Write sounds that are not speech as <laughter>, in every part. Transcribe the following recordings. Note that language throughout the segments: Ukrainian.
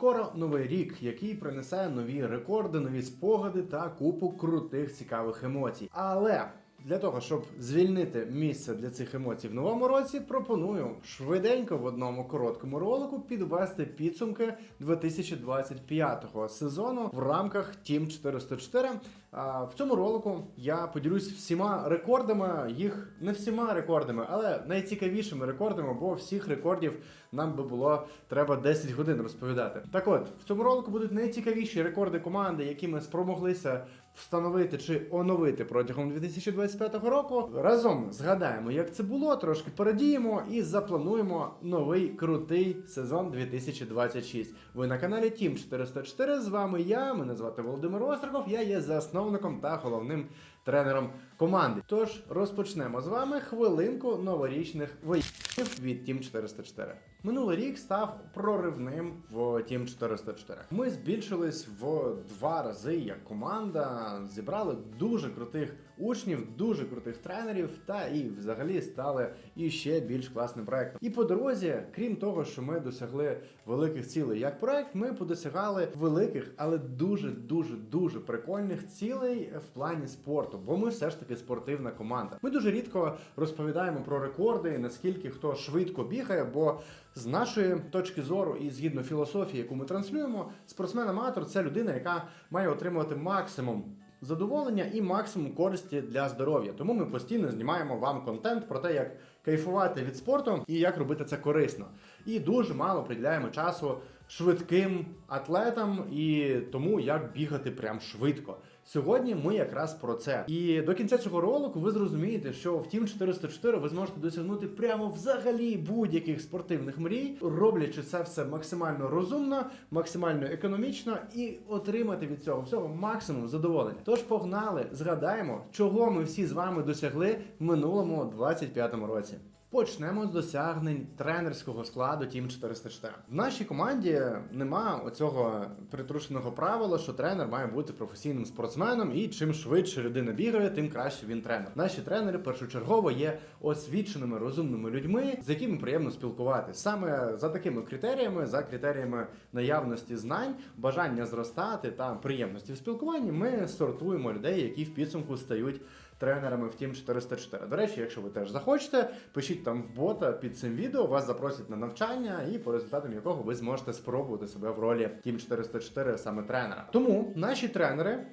Скоро новий рік, який принесе нові рекорди, нові спогади та купу крутих цікавих емоцій. Але для того, щоб звільнити місце для цих емоцій в новому році, пропоную швиденько в одному короткому ролику підвести підсумки 2025 сезону в рамках Team 404. А, В цьому ролику я поділюсь всіма рекордами, їх не всіма рекордами, але найцікавішими рекордами, бо всіх рекордів нам би було треба 10 годин розповідати. Так от, в цьому ролику будуть найцікавіші рекорди команди, які ми спромоглися встановити чи оновити протягом 2025 року. Разом згадаємо, як це було, трошки порадіємо і заплануємо новий крутий сезон 2026. Ви на каналі Team 404. З вами я. Мене звати Володимир Остриков. Я є засновником та головним тренером команди. Тож розпочнемо з вами хвилинку новорічних воїнів від Team 404. Минулий рік став проривним в Team 404. Ми збільшились в два рази як команда, зібрали дуже крутих учнів, дуже крутих тренерів, та і взагалі стали іще більш класним проектом. І по дорозі, крім того, що ми досягли великих цілей як проект, ми подосягали великих, але дуже дуже дуже прикольних цілей в плані спорту, бо ми все ж таки спортивна команда. Ми дуже рідко розповідаємо про рекорди, наскільки хто швидко бігає, бо з нашої точки зору і згідно філософії, яку ми транслюємо, спортсмен-аматор це людина, яка має отримувати максимум задоволення і максимум користі для здоров'я. Тому ми постійно знімаємо вам контент про те, як кайфувати від спорту і як робити це корисно. І дуже мало приділяємо часу швидким атлетам і тому, як бігати прям швидко. Сьогодні ми якраз про це. І до кінця цього ролику ви зрозумієте, що в Team 404 ви зможете досягнути прямо взагалі будь-яких спортивних мрій, роблячи це все максимально розумно, максимально економічно і отримати від цього всього максимум задоволення. Тож погнали, згадаємо, чого ми всі з вами досягли в минулому 25-му році. Почнемо з досягнень тренерського складу Team 404. В нашій команді нема оцього притрушеного правила, що тренер має бути професійним спортсменом, і чим швидше людина бігає, тим краще він тренер. Наші тренери першочергово є освіченими розумними людьми, з якими приємно спілкуватися. Саме за такими критеріями, за критеріями наявності знань, бажання зростати та приємності в спілкуванні, ми сортуємо людей, які в підсумку стають тренерами в Team 404. До речі, якщо ви теж захочете, пишіть там в бота під цим відео, вас запросять на навчання, і по результатам якого ви зможете спробувати себе в ролі Team 404 саме тренера. Тому наші тренери.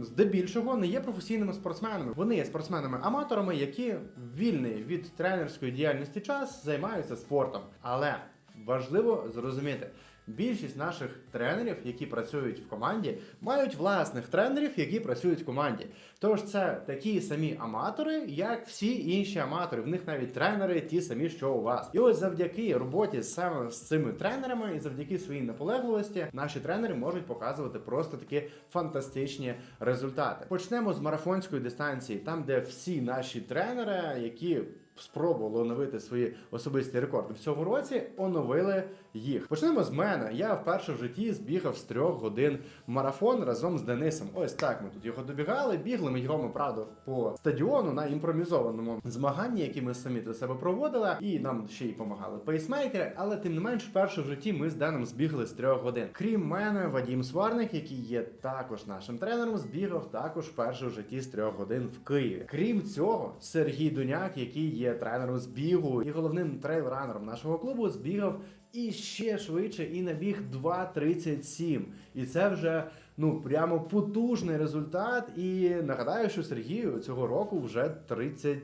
Здебільшого не є професійними спортсменами. Вони є спортсменами-аматорами, які вільний від тренерської діяльності час займаються спортом. Але важливо зрозуміти, більшість наших тренерів, які працюють в команді, мають власних тренерів, які працюють в команді. Тож це такі самі аматори, як всі інші аматори. В них навіть тренери ті самі, що у вас. І ось завдяки роботі саме з цими тренерами і завдяки своїй наполегливості, наші тренери можуть показувати просто такі фантастичні результати. Почнемо з марафонської дистанції, там де всі наші тренери, які спробували оновити свої особисті рекорди в цьому році, оновили їх. Почнемо з мене. Я вперше в житті збігав з трьох годин марафон разом з Денисом. Ось так ми тут його добігали. Бігли ми його, правда, по стадіону на імпровізованому змаганні, які ми самі для себе проводили, і нам ще й допомагали пейсмейкери. Але тим не менш, вперше в житті ми з Деном збігли з трьох годин. Крім мене, Вадім Сварник, який є також нашим тренером, збігав також вперше в житті з трьох годин в Києві. Крім цього, Сергій Дуняк, який є тренером з бігу і головним трейл-ранером нашого клубу, збігав і ще швидше і набіг 2.37. І це вже ну прямо потужний результат. І нагадаю, що Сергію цього року вже 30...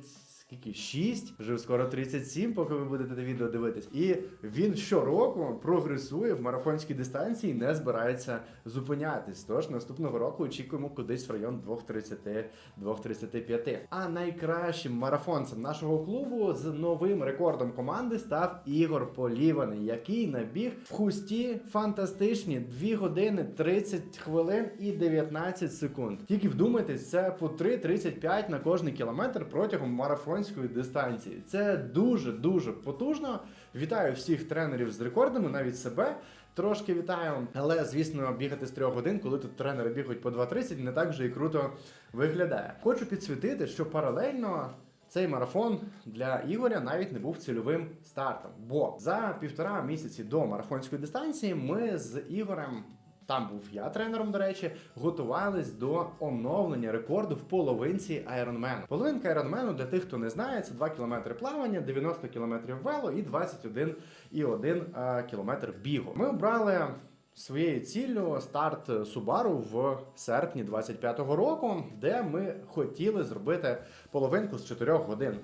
Скільки 6, вже скоро 37, поки ви будете це відео дивитись. І він щороку прогресує в марафонській дистанції, не збирається зупинятись. Тож наступного року очікуємо кудись в район 2.30, 2.35. А найкращим марафонцем нашого клубу з новим рекордом команди став Ігор Поліваний, який набіг в хусті фантастичні 2 години 30 хвилин і 19 секунд. Тільки вдумайтесь, це по 3.35 на кожний кілометр протягом марафонської дистанції. Це дуже дуже потужно. Вітаю всіх тренерів з рекордами, навіть себе. Трошки вітаю, але звісно, бігати з трьох годин, коли тут тренери бігають по 2.30, не так вже і круто виглядає. Хочу підсвітити, що паралельно цей марафон для Ігоря навіть не був цільовим стартом. Бо за півтора місяці до марафонської дистанції ми з Ігорем. Там був я тренером, до речі, готувались до оновлення рекорду в половинці Айронмену. Половинка Айронмену, для тих, хто не знає, це 2 км плавання, 90 км вело і 21,1 км бігу. Ми обрали своєю ціллю старт Subaru в серпні 25-го року, де ми хотіли зробити половинку з 4 годин.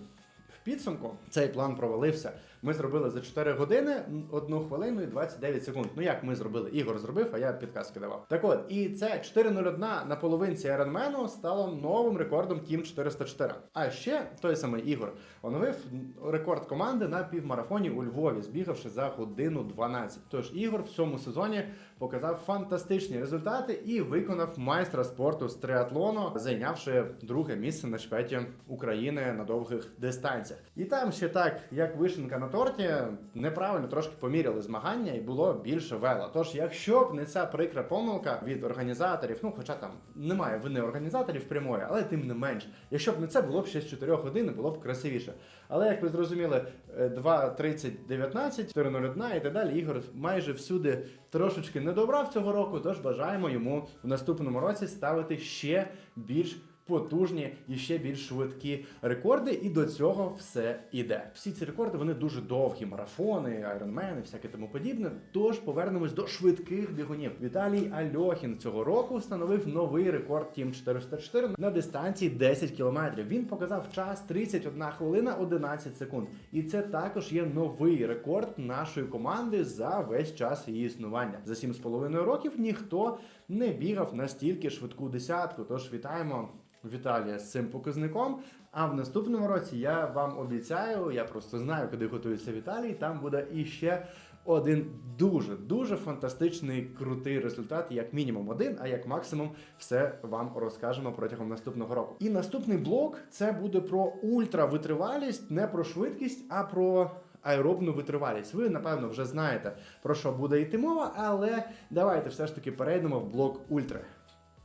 В підсумку цей план провалився. Ми зробили за 4 години 1 хвилину і 29 секунд. Ну як ми зробили? Ігор зробив, а я підказки давав. Так от, і це 4.01 на половинці Ironman стало новим рекордом Team 404. А ще той самий Ігор оновив рекорд команди на півмарафоні у Львові, збігавши за годину 12. Тож Ігор в цьому сезоні показав фантастичні результати і виконав майстра спорту з триатлону, зайнявши друге місце на чемпіонаті України на довгих дистанціях. І там ще так, як вишенка на торті, неправильно трошки поміряли змагання і було більше вела. Тож, якщо б не ця прикра помилка від організаторів, ну хоча там немає вини організаторів прямої, але тим не менш, якщо б не це було б ще з 4 годин, було б красивіше. Але як ви зрозуміли, е, 2.30.19, 4.01 і так далі. Ігор майже всюди трошечки не добрав цього року, тож бажаємо йому в наступному році ставити ще більш потужні і ще більш швидкі рекорди, і до цього все іде. Всі ці рекорди вони дуже довгі, марафони, айронмени, всяке тому подібне. Тож повернемось до швидких бігунів. Віталій Альохін цього року встановив новий рекорд Team 404 на дистанції 10 кілометрів. Він показав час 31 хвилина 11 секунд. І це також є новий рекорд нашої команди за весь час її існування. За 7,5 років ніхто не бігав настільки швидку десятку. Тож вітаємо Віталія з цим показником. А в наступному році я вам обіцяю, я просто знаю, куди готується Віталій. Там буде іще один дуже дуже фантастичний крутий результат, як мінімум один, а як максимум все вам розкажемо протягом наступного року. І наступний блок це буде про ультравитривалість, не про швидкість, а про. Аеробну витривалість. Ви, напевно, вже знаєте, про що буде йти мова, але давайте все ж таки перейдемо в блок ультра.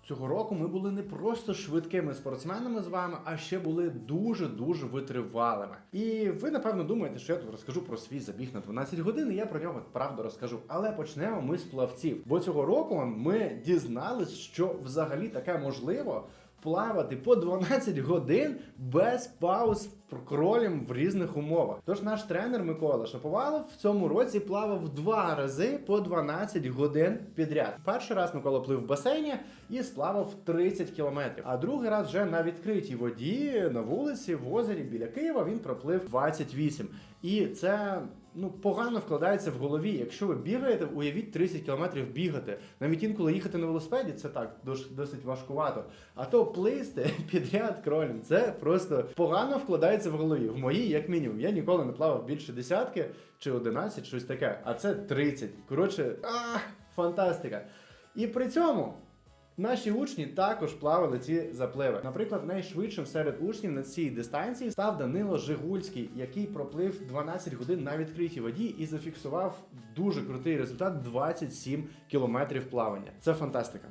Цього року ми були не просто швидкими спортсменами з вами, а ще були дуже-дуже витривалими. І ви, напевно, думаєте, що я тут розкажу про свій забіг на 12 годин, і я про нього правду розкажу. Але почнемо ми з плавців. Бо цього року ми дізнались, що взагалі таке можливо. Плавати по 12 годин без пауз кролем в різних умовах. Тож наш тренер Микола Шаповалов в цьому році плавав два рази по 12 годин підряд. Перший раз Микола плив в басейні і сплавав 30 кілометрів. А другий раз вже на відкритій воді на вулиці в озері біля Києва він проплив 28. І це ну погано вкладається в голові. Якщо ви бігаєте, уявіть 30 кілометрів бігати. Навіть інколи їхати на велосипеді, це так досить важкувато. А то плисти <laughs> підряд кролем, це просто погано вкладається в голові. В моїй, як мінімум, я ніколи не плавав більше десятки чи 11, щось таке. А це 30. Коротше, а, фантастика. І при цьому. Наші учні також плавали ці запливи. Наприклад, найшвидшим серед учнів на цій дистанції став Данило Жигульський, який проплив 12 годин на відкритій воді і зафіксував дуже крутий результат 27 кілометрів плавання. Це фантастика.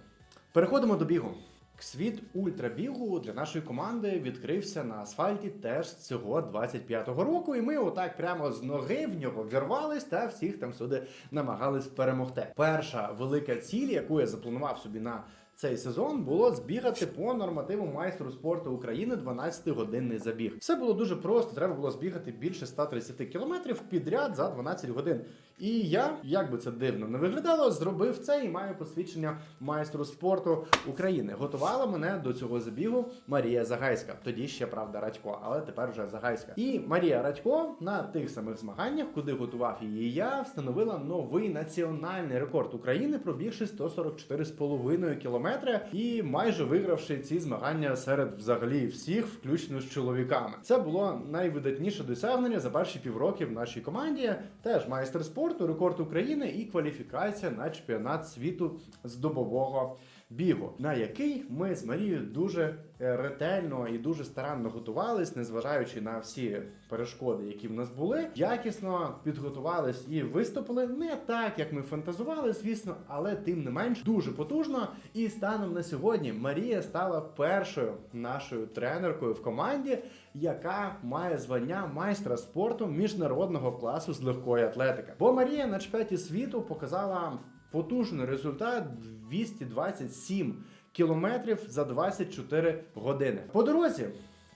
Переходимо до бігу. Світ ультрабігу для нашої команди відкрився на асфальті теж цього 25-го року, і ми отак прямо з ноги в нього вірвались та всіх там сюди намагались перемогти. Перша велика ціль, яку я запланував собі на цей сезон, було збігати по нормативу майстру спорту України 12-годинний забіг. Все було дуже просто. Треба було збігати більше 130 кілометрів підряд за 12 годин. І я, як би це дивно не виглядало, зробив це і маю посвідчення майстру спорту України. Готувала мене до цього забігу Марія Загайська. Тоді ще правда Радько, але тепер вже Загайська. І Марія Радько на тих самих змаганнях, куди готував її я, встановила новий національний рекорд України, пробігши 144,5 кілометри і майже вигравши ці змагання серед взагалі всіх, включно з чоловіками. Це було найвидатніше досягнення за перші півроки в нашій команді. Теж майстер спорту, рекорд України і кваліфікація на чемпіонат світу з добового бігу, на який ми з Марією дуже е, ретельно і дуже старанно готувались, незважаючи на всі перешкоди, які в нас були, якісно підготувались і виступили не так, як ми фантазували, звісно, але тим не менш дуже потужно. І станом на сьогодні Марія стала першою нашою тренеркою в команді, яка має звання майстра спорту міжнародного класу з легкої атлетики. Бо Марія на чемпіонаті світу показала потужний результат 227 кілометрів за 24 години. По дорозі.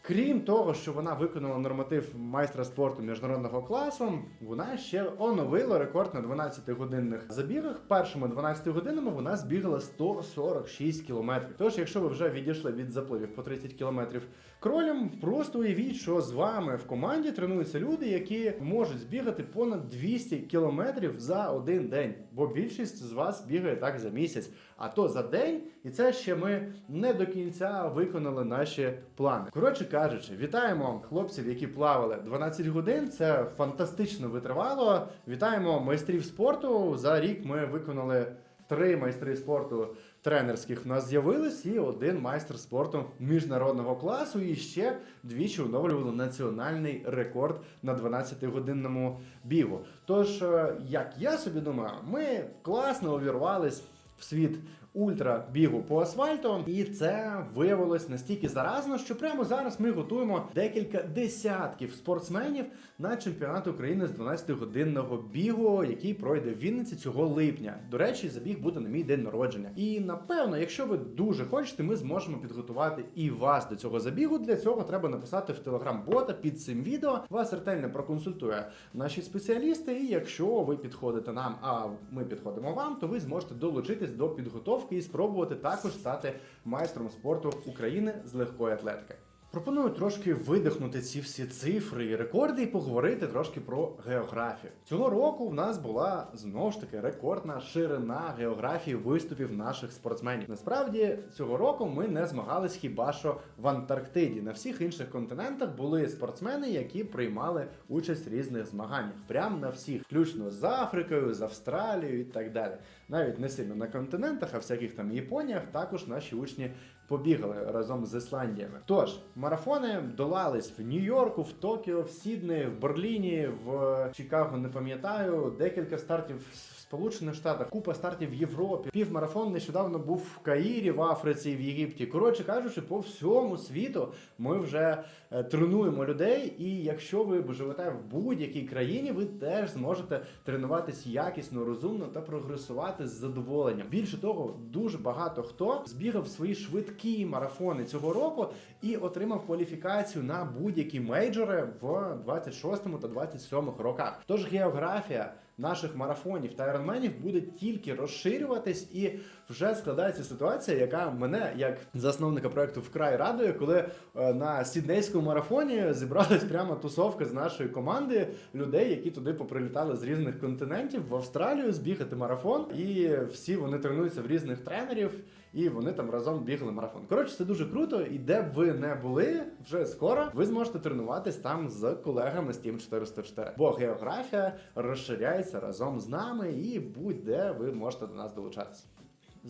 Крім того, що вона виконала норматив майстра спорту міжнародного класу, вона ще оновила рекорд на 12-годинних забігах. Першими 12 годинами вона збігала 146 кілометрів. Тож, якщо ви вже відійшли від запливів по 30 кілометрів кролем, просто уявіть, що з вами в команді тренуються люди, які можуть збігати понад 200 кілометрів за один день. Бо більшість з вас бігає так за місяць, а то за день, і це ще ми не до кінця виконали наші плани. Коротше кажучи, вітаємо хлопців, які плавали 12 годин. Це фантастично витривало. Вітаємо майстрів спорту. За рік ми виконали три майстри спорту тренерських. В нас з'явились і один майстер спорту міжнародного класу. І ще двічі оновлювали національний рекорд на 12-годинному бігу. Тож, е, як я собі думаю, ми класно увірвались в світ ультра бігу по асфальту, і це виявилось настільки заразно, що прямо зараз ми готуємо декілька десятків спортсменів на чемпіонат України з 12-годинного бігу, який пройде в Вінниці цього липня. До речі, забіг буде на мій день народження. І напевно, якщо ви дуже хочете, ми зможемо підготувати і вас до цього забігу. Для цього треба написати в телеграм-бота під цим відео. Вас ретельно проконсультує наші спеціалісти. І якщо ви підходите нам, а ми підходимо вам, то ви зможете долучитись до підготовки і спробувати також стати майстром спорту України з легкої атлетики. Пропоную трошки видихнути ці всі цифри і рекорди і поговорити трошки про географію. Цього року в нас була знову ж таки рекордна ширина географії виступів наших спортсменів. Насправді цього року ми не змагались хіба що в Антарктиді. На всіх інших континентах були спортсмени, які приймали участь в різних змаганнях. Прям на всіх, включно з Африкою, з Австралією і так далі. Навіть не сильно на континентах, а всяких там Японіях також наші учні побігали разом з Ісландіями. Тож марафони долались в Нью-Йорку, в Токіо, в Сіднеї, в Берліні, в Чикаго. Не пам'ятаю, декілька стартів Сполучених Штатах, купа стартів в Європі. Півмарафон нещодавно був в Каїрі, в Африці, в Єгипті. Коротше кажучи, по всьому світу ми вже е, тренуємо людей. І якщо ви живете в будь-якій країні, ви теж зможете тренуватись якісно, розумно та прогресувати з задоволенням. Більше того, дуже багато хто збігав свої швидкі марафони цього року і отримав кваліфікацію на будь-які мейджори в 26 та 27 роках. Тож географія наших марафонів та айронменів буде тільки розширюватись, і вже складається ситуація, яка мене як засновника проекту вкрай радує, коли е, на сіднейському марафоні зібралась прямо тусовка з нашої команди людей, які туди поприлітали з різних континентів в Австралію збігати марафон, і всі вони тренуються в різних тренерів. І вони там разом бігли марафон. Коротше, це дуже круто. І де б ви не були, вже скоро ви зможете тренуватись там з колегами з Team 404. Бо географія розширяється разом з нами, і будь-де ви можете до нас долучатися.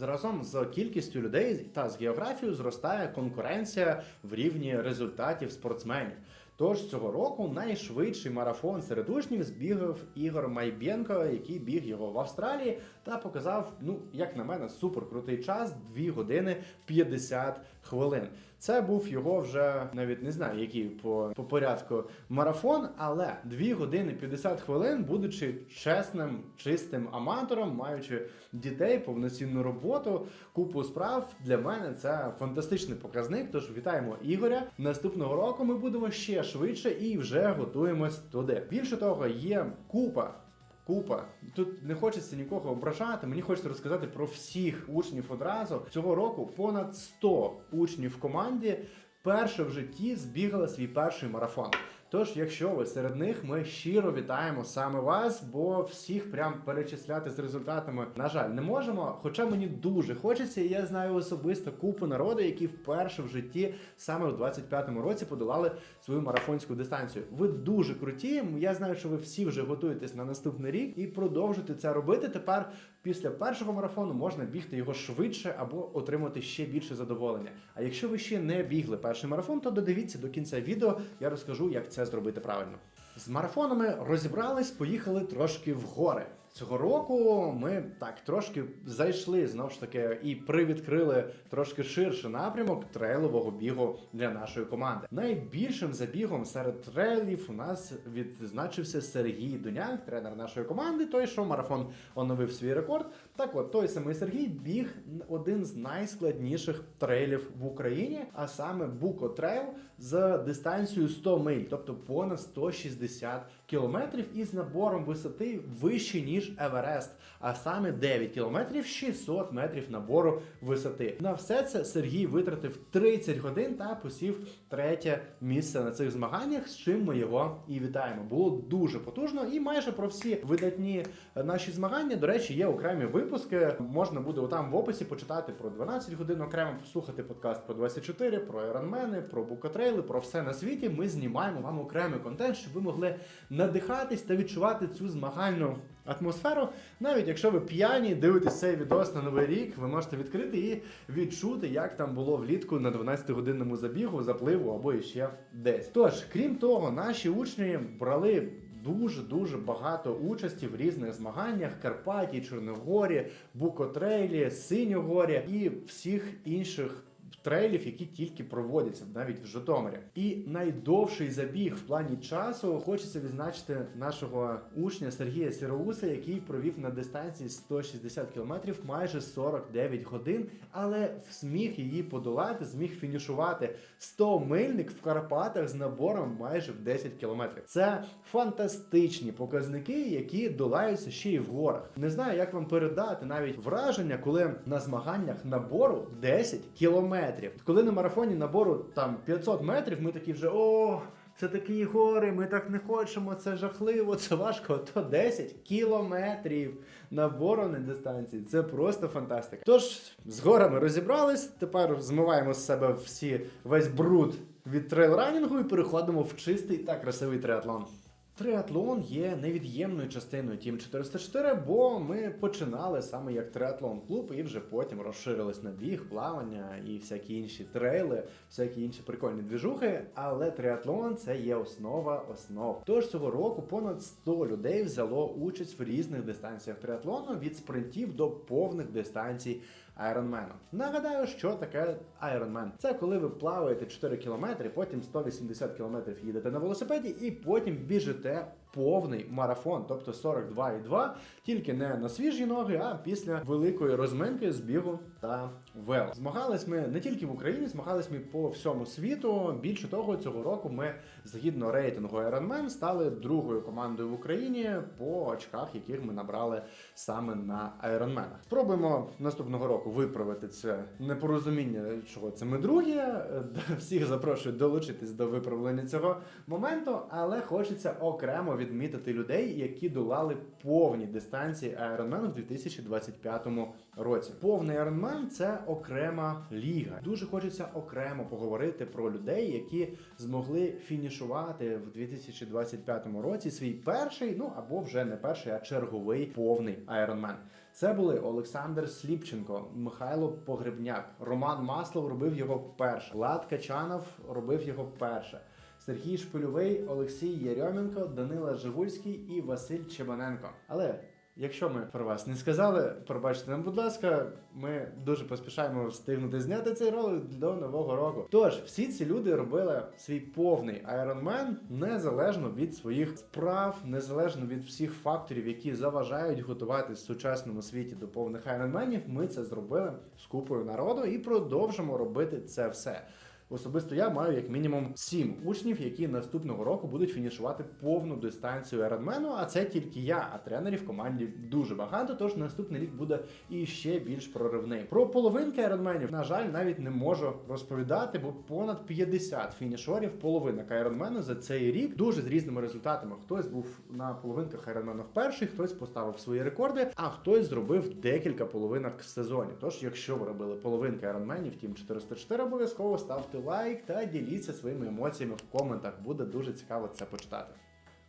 Разом з кількістю людей та з географією зростає конкуренція в рівні результатів спортсменів. Тож цього року найшвидший марафон серед учнів збігав Ігор Майбєнко, який біг його в Австралії, та показав, ну як на мене, супер крутий час 2 години 50 хвилин. Це був його вже навіть не знаю, який по, по порядку марафон, але 2 години 50 хвилин, будучи чесним, чистим аматором, маючи дітей, повноцінну роботу, купу справ для мене це фантастичний показник. Тож вітаємо Ігоря. Наступного року ми будемо ще швидше і вже готуємось туди. Більше того, є купа. Купа тут не хочеться нікого ображати. Мені хочеться розказати про всіх учнів одразу. Цього року понад 100 учнів в команді перше в житті збігали свій перший марафон. Тож, якщо ви серед них, ми щиро вітаємо саме вас, бо всіх прям перечисляти з результатами, на жаль, не можемо. Хоча мені дуже хочеться, і я знаю особисто купу народу, які вперше в житті саме в 25-му році подолали свою марафонську дистанцію. Ви дуже круті. Я знаю, що ви всі вже готуєтесь на наступний рік і продовжуєте це робити. Тепер після першого марафону можна бігти його швидше або отримати ще більше задоволення. А якщо ви ще не бігли перший марафон, то додивіться до кінця відео. Я розкажу, як це зробити правильно. З марафонами розібрались, поїхали трошки в гори. Цього року ми так трошки зайшли знову ж таки і привідкрили трошки ширше напрямок трейлового бігу для нашої команди. Найбільшим забігом серед трейлів у нас відзначився Сергій Дуняк, тренер нашої команди. Той, що марафон оновив свій рекорд. Так от той самий Сергій біг один з найскладніших трейлів в Україні, а саме Буко Трейл з дистанцією 100 миль, тобто понад 160 кілометрів із набором висоти вище ніж Еверест, а саме 9 кілометрів 600 метрів набору висоти. На все це Сергій витратив 30 годин та посів третє місце на цих змаганнях, з чим ми його і вітаємо. Було дуже потужно, і майже про всі видатні наші змагання. До речі, є окремі випуски. Можна буде там в описі почитати про 12 годин окремо, послухати подкаст про 24, про Іронмени, про букотрейли, про все на світі. Ми знімаємо вам окремий контент, щоб ви могли надихатись та відчувати цю змагальну атмосферу. Навіть якщо ви п'яні дивитесь цей відос на новий рік, ви можете відкрити і відчути, як там було влітку на 12-годинному забігу, запливу або іще десь. Тож, крім того, наші учні брали. Дуже дуже багато участі в різних змаганнях. Карпаті, Чорногорі, Букотрейлі, Синьогорі і всіх інших трейлів, які тільки проводяться навіть в Житомирі. І найдовший забіг в плані часу хочеться відзначити нашого учня Сергія Сіроуса, який провів на дистанції 160 кілометрів майже 49 годин, але зміг її подолати, зміг фінішувати 100 мильник в Карпатах з набором майже в 10 кілометрів. Це фантастичні показники, які долаються ще й в горах. Не знаю, як вам передати навіть враження, коли на змаганнях набору 10 кілометрів. Коли на марафоні набору там 500 метрів, ми такі вже о. Це такі гори, ми так не хочемо, це жахливо, це важко. То 10 кілометрів набору на дистанції. Це просто фантастика. Тож з горами розібрались. Тепер змиваємо з себе всі весь бруд від трейлранінгу і переходимо в чистий та красивий триатлон. Триатлон є невід'ємною частиною Тім 404, бо ми починали саме як триатлон клуб і вже потім розширились на біг, плавання і всякі інші трейли, всякі інші прикольні двіжухи. Але триатлон це є основа основ. Тож цього року понад 100 людей взяло участь в різних дистанціях триатлону від спринтів до повних дистанцій. Айронмену. Нагадаю, що таке Айронмен. Це коли ви плаваєте 4 кілометри, потім 180 кілометрів їдете на велосипеді, і потім біжите повний марафон, тобто 42,2, тільки не на свіжі ноги, а після великої розминки з бігу та вел. Змагались ми не тільки в Україні, змагались ми по всьому світу. Більше того, цього року ми згідно рейтингу Ironman стали другою командою в Україні по очках, яких ми набрали саме на Ironman. Спробуємо наступного року виправити це непорозуміння, чого це ми другі. Всіх запрошую долучитись до виправлення цього моменту, але хочеться окремо відмітити людей, які долали повні дистанції Ironman у 2025 році. Повний Ironman – це окрема ліга. Дуже хочеться окремо поговорити про людей, які змогли фінішувати в 2025 році свій перший, ну або вже не перший, а черговий повний Ironman. Це були Олександр Сліпченко, Михайло Погребняк, Роман Маслов робив його вперше. Влад Качанов робив його вперше. Сергій Шпильовий, Олексій Єрьоменко, Данила Жигульський і Василь Чебаненко. Але якщо ми про вас не сказали, пробачте нам, будь ласка, ми дуже поспішаємо встигнути зняти цей ролик до нового року. Тож всі ці люди робили свій повний Ironman незалежно від своїх справ, незалежно від всіх факторів, які заважають готувати в сучасному світі до повних Ironmanів. Ми це зробили з купою народу і продовжимо робити це все. Особисто я маю як мінімум сім учнів, які наступного року будуть фінішувати повну дистанцію Ironman, а це тільки я, а тренерів в команді дуже багато. Тож наступний рік буде і ще більш проривний. Про половинки Ironmanів, на жаль, навіть не можу розповідати, бо понад 50 фінішерів, половинок Ironman за цей рік дуже з різними результатами. Хтось був на половинках Ironman перший, хтось поставив свої рекорди, а хтось зробив декілька половинок в сезоні. Тож, якщо ви робили половинки Ironmanів, Team 404, обов'язково ставте лайк та діліться своїми емоціями в коментах. Буде дуже цікаво це почитати.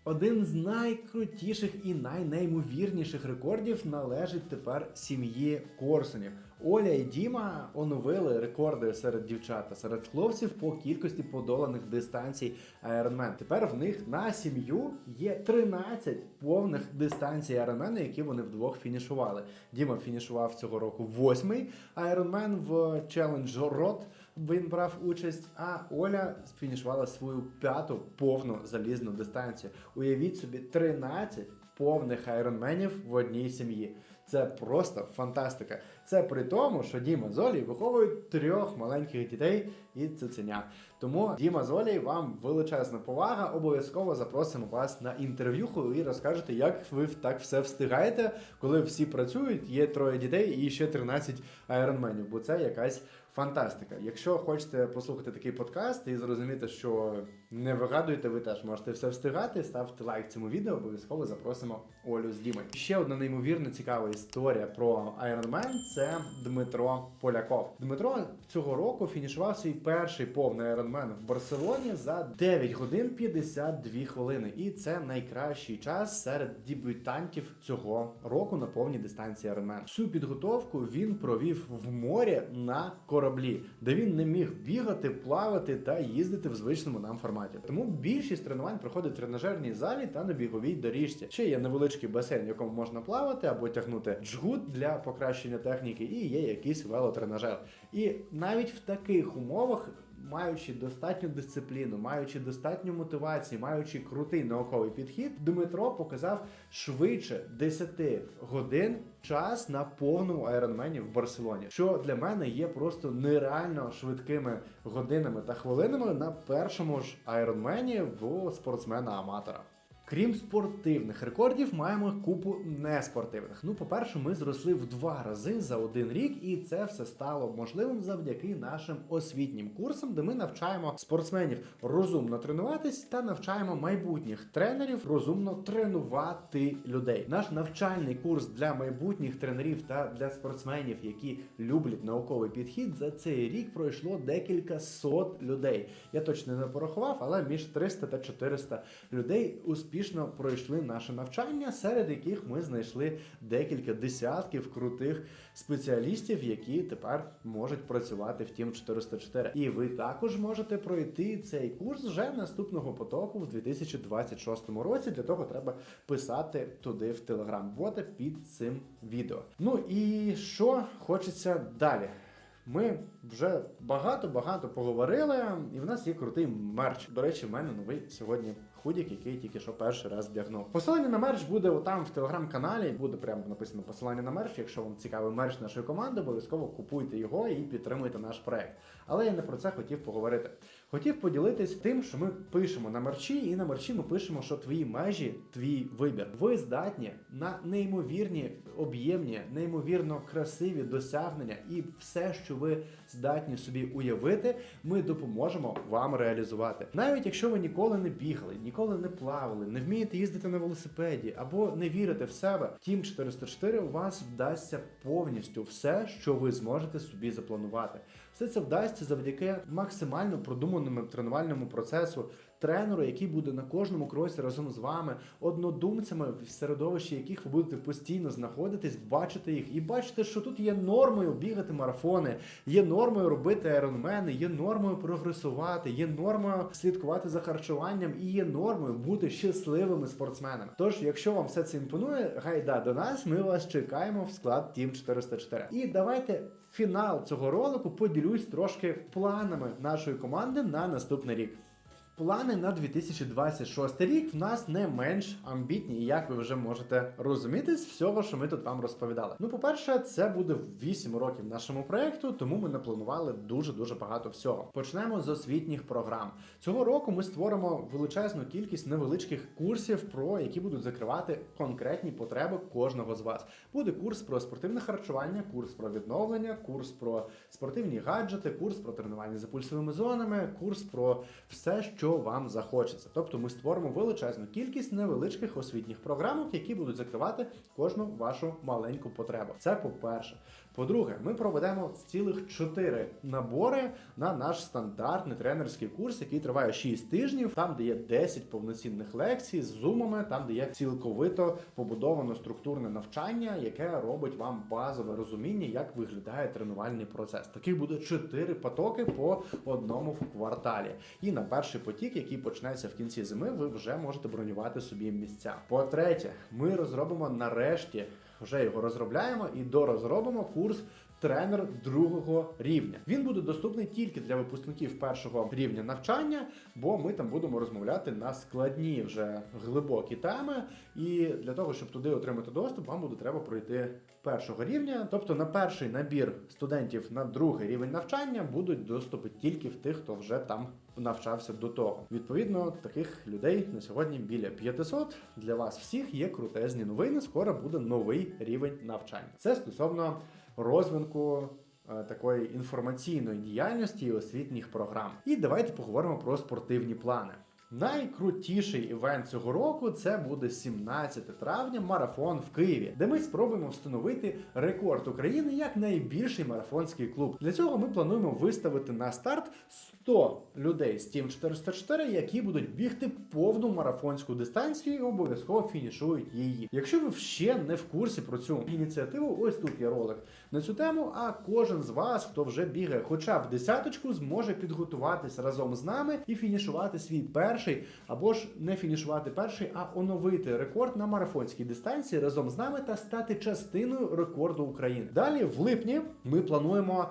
Один з найкрутіших і найнеймовірніших рекордів належить тепер сім'ї Корсунів. Оля і Діма оновили рекорди серед дівчат та серед хлопців по кількості подоланих дистанцій Ironman. Тепер в них на сім'ю є 13 повних дистанцій Ironman, які вони вдвох фінішували. Діма фінішував цього року восьмий Ironman в Challenge Road. Він брав участь, а Оля фінішувала свою п'яту повну залізну дистанцію. Уявіть собі, 13 повних айронменів в одній сім'ї. Це просто фантастика. Це при тому, що Діма з Олею виховують трьох маленьких дітей і цуценя. Тому Діма з Олею, вам величезна повага. Обов'язково запросимо вас на інтерв'юху і розкажете, як ви так все встигаєте, коли всі працюють, є троє дітей і ще 13 айронменів, бо це якась фантастика. Якщо хочете послухати такий подкаст і зрозуміти, що не вигадуєте, ви теж можете все встигати. Ставте лайк цьому відео, обов'язково запросимо Олю з Дімою. Ще одна неймовірно цікава історія про Ironman – це Дмитро Поляков. Дмитро цього року фінішував свій перший повний Ironman в Барселоні за 9 годин 52 хвилини. І це найкращий час серед дебютантів цього року на повній дистанції Ironman. Всю підготовку він провів в морі на кораблі, де він не міг бігати, плавати та їздити в звичному нам форматі. Тому більшість тренувань проходить в тренажерній залі та на біговій доріжці. Ще є невеличкий басейн, в якому можна плавати або тягнути джгут для покращення техніки, і є якийсь велотренажер. І навіть в таких умовах. Маючи достатню дисципліну, маючи достатню мотивацію, маючи крутий науковий підхід, Дмитро показав швидше 10 годин час на повному айронмені в Барселоні, що для мене є просто нереально швидкими годинами та хвилинами на першому ж айронмені в спортсмена-аматора. Крім спортивних рекордів, маємо купу неспортивних. Ну, по-перше, ми зросли в два рази за один рік, і це все стало можливим завдяки нашим освітнім курсам, де ми навчаємо спортсменів розумно тренуватись та навчаємо майбутніх тренерів розумно тренувати людей. Наш навчальний курс для майбутніх тренерів та для спортсменів, які люблять науковий підхід, за цей рік пройшло декілька сот людей. Я точно не порахував, але між 300 та 400 людей успішно пройшли наше навчання, серед яких ми знайшли декілька десятків крутих спеціалістів, які тепер можуть працювати в Team 404. І ви також можете пройти цей курс вже наступного потоку в 2026 році. Для того треба писати туди в телеграм-бота під цим відео. Ну і що хочеться далі? Ми вже багато-багато поговорили, і в нас є крутий мерч. До речі, в мене новий сьогодні худік, який тільки що перший раз вдягнув. Посилання на мерч буде отам в телеграм-каналі. Буде прямо написано посилання на мерч. Якщо вам цікавий мерч нашої команди, обов'язково купуйте його і підтримуйте наш проект. Але я не про це хотів поговорити. Хотів поділитись тим, що ми пишемо на мерчі, і на мерчі ми пишемо, що твої межі, твій вибір. Ви здатні на неймовірні об'ємні, неймовірно красиві досягнення, і все, що ви здатні собі уявити, ми допоможемо вам реалізувати. Навіть якщо ви ніколи не бігали, ніколи не плавали, не вмієте їздити на велосипеді або не вірите в себе, Team 404 у вас вдасться повністю все, що ви зможете собі запланувати. Все це вдасться завдяки максимально продуманому тренувальному процесу, тренеру, який буде на кожному кроці разом з вами, однодумцями, в середовищі яких ви будете постійно знаходитись, бачити їх і бачити, що тут є нормою бігати марафони, є нормою робити айронмени, є нормою прогресувати, є нормою слідкувати за харчуванням і є нормою бути щасливими спортсменами. Тож, якщо вам все це імпонує, гайда до нас, ми вас чекаємо в склад Team 404. І давайте фінал цього ролику поділюсь трошки планами нашої команди на наступний рік. Плани на 2026 рік в нас не менш амбітні, як ви вже можете розуміти з всього, що ми тут вам розповідали. Ну, по-перше, це буде 8 років нашому проекту, тому ми напланували дуже дуже багато всього. Почнемо з освітніх програм. Цього року ми створимо величезну кількість невеличких курсів, про які будуть закривати конкретні потреби кожного з вас. Буде курс про спортивне харчування, курс про відновлення, курс про спортивні гаджети, курс про тренування за пульсовими зонами, курс про все, що вам захочеться. Тобто ми створимо величезну кількість невеличких освітніх програмок, які будуть закривати кожну вашу маленьку потребу. Це по-перше. По-друге, ми проведемо цілих 4 набори на наш стандартний тренерський курс, який триває 6 тижнів, там де є 10 повноцінних лекцій з зумами, там де є цілковито побудовано структурне навчання, яке робить вам базове розуміння, як виглядає тренувальний процес. Таких буде 4 потоки по одному в кварталі. І на перший потік, який почнеться в кінці зими, ви вже можете бронювати собі місця. По-третє, ми розробимо нарешті, вже його розробляємо і дорозробимо курс. Тренер другого рівня. Він буде доступний тільки для випускників першого рівня навчання, бо ми там будемо розмовляти на складні вже глибокі теми. І для того, щоб туди отримати доступ, вам буде треба пройти першого рівня. Тобто на перший набір студентів на другий рівень навчання будуть доступи тільки в тих, хто вже там навчався до того. Відповідно, таких людей на сьогодні біля 500. Для вас всіх є крутезні новини. Скоро буде новий рівень навчання. Це стосовно розвинку. е, Такої інформаційної діяльності і освітніх програм. І давайте поговоримо про спортивні плани. Найкрутіший івент цього року це буде 17 травня марафон в Києві, де ми спробуємо встановити рекорд України як найбільший марафонський клуб. Для цього ми плануємо виставити на старт 100 людей з Team 404, які будуть бігти повну марафонську дистанцію і обов'язково фінішують її. Якщо ви ще не в курсі про цю ініціативу, ось тут є ролик на цю тему. А кожен з вас, хто вже бігає хоча б десяточку, зможе підготуватись разом з нами і фінішувати свій перший, або ж не фінішувати перший, а оновити рекорд на марафонській дистанції разом з нами та стати частиною рекорду України. Далі в липні ми плануємо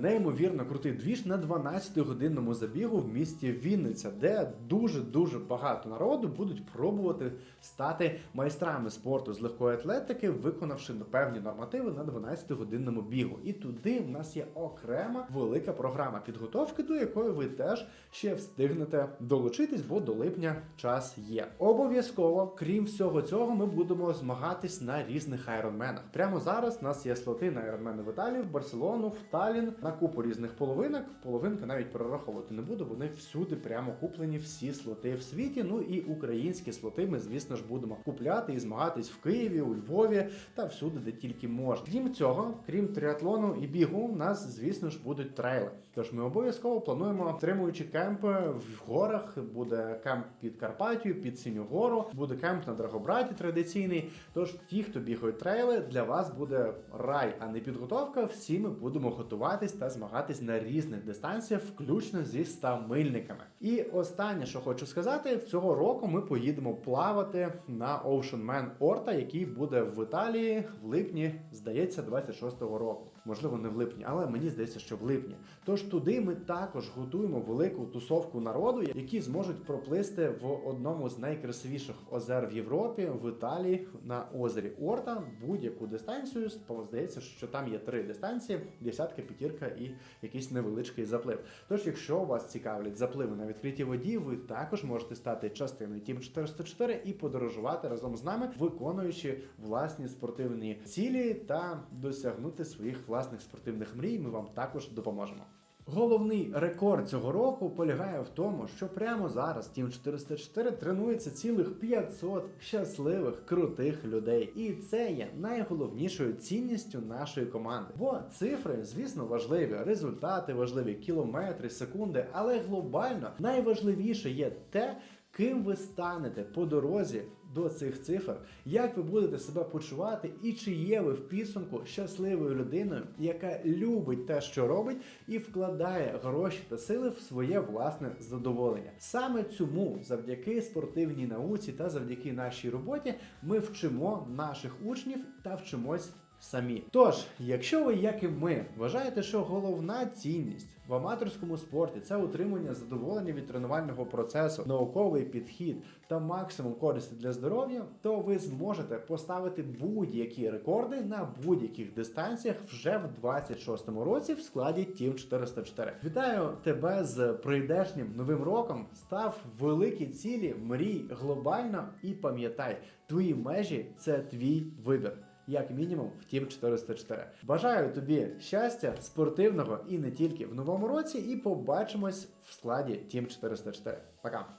неймовірно крутий двіж на 12-годинному забігу в місті Вінниця, де дуже дуже багато народу будуть пробувати стати майстрами спорту з легкої атлетики, виконавши певні нормативи на 12-годинному бігу. І туди в нас є окрема велика програма підготовки, до якої ви теж ще встигнете долучитись, бо до липня час є. Обов'язково, крім всього цього, ми будемо змагатись на різних айронменах. Прямо зараз у нас є слоти на айронмени в Італію, в Барселону, в Талін, на купу різних половинок. Половинки навіть перераховувати не буду. Вони всюди прямо куплені всі слоти в світі. Ну і українські слоти ми, звісно ж, будемо купляти і змагатись в Києві, у Львові та всюди, де тільки можна. Крім цього, крім триатлону і бігу, у нас, звісно ж, будуть трейли. Тож ми обов'язково плануємо отримуючи кемпи в горах. Буде кемп під Карпатію, під Синю гору, буде кемп на Драгобраті традиційний. Тож ті, хто бігають трейли, для вас буде рай, а не підготовка. Всі ми будемо готуватись та змагатись на різних дистанціях, включно зі 100 мильниками. І останнє, що хочу сказати, цього року ми поїдемо плавати на Ocean Man Орта, який буде в Італії в липні, здається, 26-го року. Можливо, не в липні, але мені здається, що в липні. Тож туди ми також готуємо велику тусовку народу, які зможуть проплисти в одному з найкрасивіших озер в Європі, в Італії, на озері Орта, будь-яку дистанцію. Здається, що там є три дистанції: десятка, п'ятірка і якийсь невеличкий заплив. Тож, якщо вас цікавлять запливи на відкритій воді, ви також можете стати частиною Team 404 і подорожувати разом з нами, виконуючи власні спортивні цілі та досягнути своїх власних спортивних мрій. Ми вам також допоможемо. Головний рекорд цього року полягає в тому, що прямо зараз Team 404 тренується цілих 500 щасливих крутих людей, і це є найголовнішою цінністю нашої команди. Бо цифри, звісно, важливі, результати важливі, кілометри, секунди, але глобально найважливіше є те. Ким ви станете по дорозі до цих цифр, як ви будете себе почувати, і чи є ви в підсумку щасливою людиною, яка любить те, що робить, і вкладає гроші та сили в своє власне задоволення. Саме цьому, завдяки спортивній науці та завдяки нашій роботі, ми вчимо наших учнів та вчимось. Самі, тож, якщо ви, як і ми, вважаєте, що головна цінність в аматорському спорті це утримання задоволення від тренувального процесу, науковий підхід та максимум користі для здоров'я, то ви зможете поставити будь-які рекорди на будь-яких дистанціях вже в 26-му році в складі Team 404. Вітаю тебе з прийдешнім новим роком. Став великі цілі, мрій глобально і пам'ятай, твої межі це твій вибір як мінімум в Team 404. Бажаю тобі щастя, спортивного і не тільки в новому році. І побачимось в складі Team 404. Пока!